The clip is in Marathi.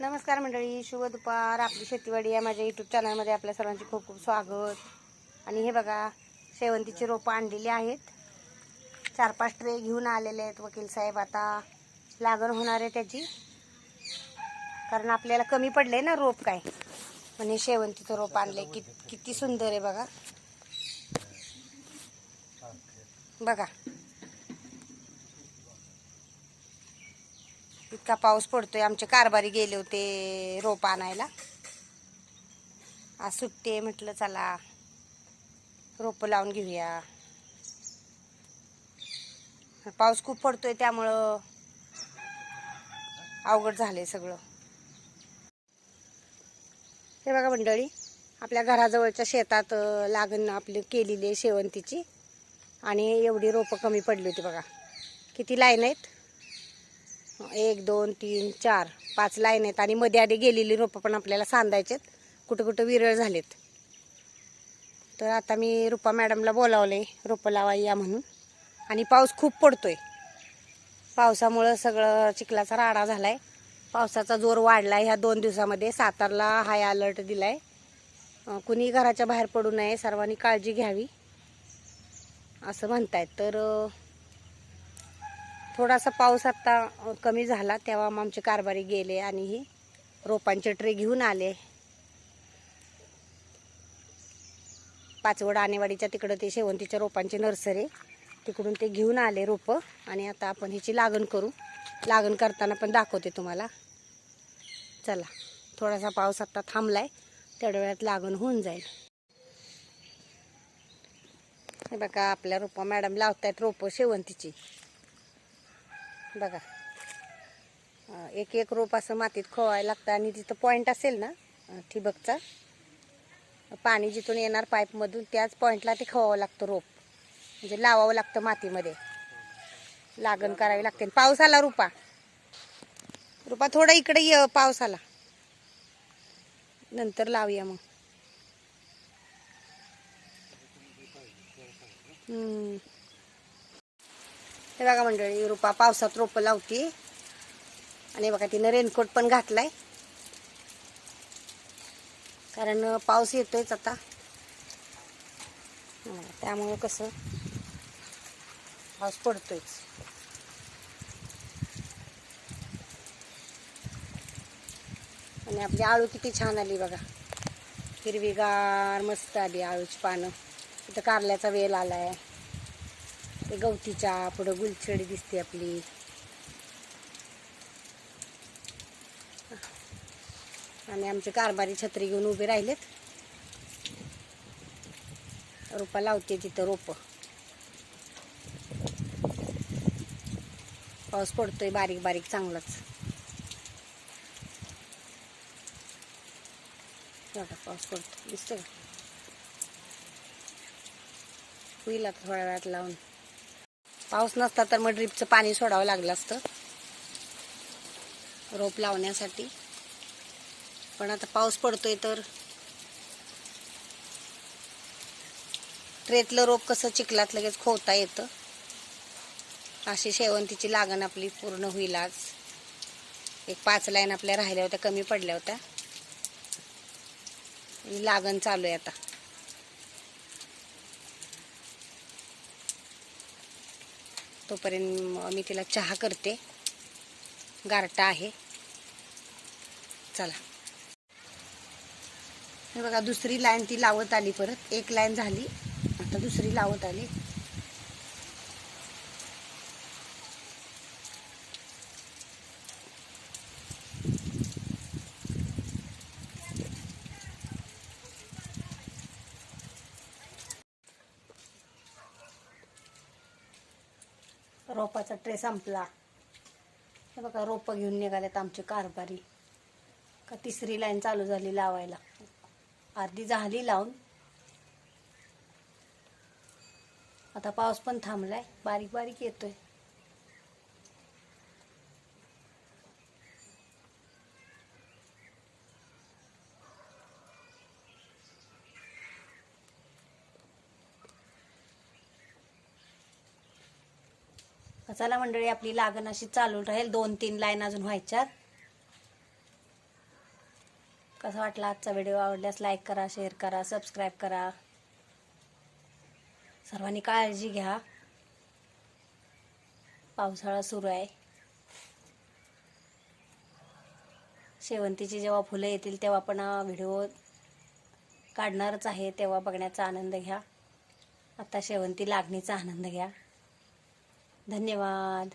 नमस्कार मंडळी शुभ दुपार. आपली शेतीवाडी या माझ्या यूट्यूब चॅनलमध्ये आपल्या सर्वांचे खूप खूप स्वागत. आणि हे बघा शेवंतीची रोपं आणलेली आहेत. चार पाच ट्रे घेऊन आलेले आहेत वकील साहेब. आता लागण होणार आहे त्याची. कारण आपल्याला कमी पडले ना रोप काय? म्हणजे शेवंतीचं रोप आणले कि किती सुंदर आहे बघा. बघा. इतका पाऊस पडतोय. आमचे कारभारी गेले होते रोप आणायला. आज सुट्टी आहे म्हटलं चला रोपं लावून घेऊया. पाऊस खूप पडतोय त्यामुळं अवघड झालंय सगळं. हे बघा मंडळी आपल्या घराजवळच्या शेतात लागण आपली केलेली आहे शेवंतीची. आणि एवढी रोपं कमी पडली होती बघा. किती लाईन आहेत? एक दोन तीन चार पाच लाईन आहेत आणि मध्ये आधी गेलेली रोपं पण आपल्याला सांधायचेत कुठं कुठं विरळ झालेत. तर आता मी रुपा मॅडमला बोलावले रोपं लावा या म्हणून. आणि पाऊस खूप पडतोय. पावसामुळं सगळं चिखलाचा राडा झाला आहे पावसाचा जोर वाढला आहे ह्या दोन दिवसामध्ये सातारला हाय अलर्ट दिला आहे कुणी घराच्या बाहेर पडू नये. सर्वांनी काळजी घ्यावी. असं म्हणतायत. तर थोडासा पाऊस आत्ता कमी झाला तेव्हा मग आमचे कारभारी गेले आणि ही रोपांचे ट्रे घेऊन आले. पाचवड आणेवाडीच्या तिकडं ते शेवंतीच्या रोपांची नर्सरी तिकडून ते घेऊन आले रोपं आणि आता आपण ह्याची लागण करू. लागण करताना पण दाखवते तुम्हाला. चला थोडासा पाऊस आत्ता थांबलाय तेवढ्या वेळात लागण होऊन जाईल. हे बघा आपल्या रोपं मॅडम लावतायत रोपं शेवंतीची. बघा. एक एक रोप असं मातीत खोवायला लागतं आणि तिथं पॉईंट असेल ना ठिबकचा पाणी जिथून येणार पाईपमधून त्याच पॉईंटला ते खवावं लागतं रोप. म्हणजे लावावं लागतं मातीमध्ये. लागण करावी लागते. पाऊस आला रुपा. रुपा थोडा इकडे ये पाऊस आला. नंतर लावूया मग. हम्म. हे बघा मंडळी रुपा पावसात रोपं लावती. आणि बघा तिनं रेनकोट पण घातलाय. कारण पाऊस येतोयच आता. त्यामुळं कसं पाऊस पडतोयच. आणि आपली आळू किती छान आली बघा. हिरवीगार मस्त आली आळूची पानं. इथं कारल्याचा वेल आला आहे ते गवतीच्या पुढं गुलछडी दिसते आपली. आणि आमचे कारभारी छत्री घेऊन उभे राहिलेत. रोपा लावते तिथं रोप. पाऊस पडतोय बारीक बारीक चांगलाच. पाऊस पडतो दिसतोय का? होईल आता थोड्या वेळात लावून. पाऊस नसता तर मग ड्रीपचं पाणी सोडावं लागलं असतं. रोप लावण्यासाठी. पण आता पाऊस पडतोय तर ट्रेतलं रोप कसं चिखलात लगेच खोवता येतं. अशी शेवंतीची लागण आपली पूर्ण होईल आज. एक पाच लाईन आपल्या राहिल्या होत्या कमी पडल्या होत्या. लागण चालू आहे आता. तोपर्यंत मी तिला चहा करते. गारटा आहे. चला. हे बघा दुसरी लाईन ती लावत आली परत. एक लाईन झाली. आता दुसरी लावत आली. रोपाचा ट्रे संपला. हे बघा रोपं घेऊन निघाल्यात आमचे कारभारी. का तिसरी लाईन चालू झाली लावायला. अर्धी झाली लावून. आता पाऊस पण थांबलाय. बारीक बारीक येतोय. चला मंडळी आपली लागण अशी चालू राहील. दोन तीन लाईन अजून व्हायच्यात. कसा वाटला आजचा व्हिडिओ? आवडल्यास लाईक करा शेअर करा सबस्क्राईब करा. सर्वांनी काळजी घ्या. पावसाळा सुरू आहे. शेवंतीची जेव्हा फुलं येतील तेव्हा पण व्हिडिओ काढणारच आहे. तेव्हा बघण्याचा आनंद घ्या. आता शेवंती लागणीचा आनंद घ्या. धन्यवाद.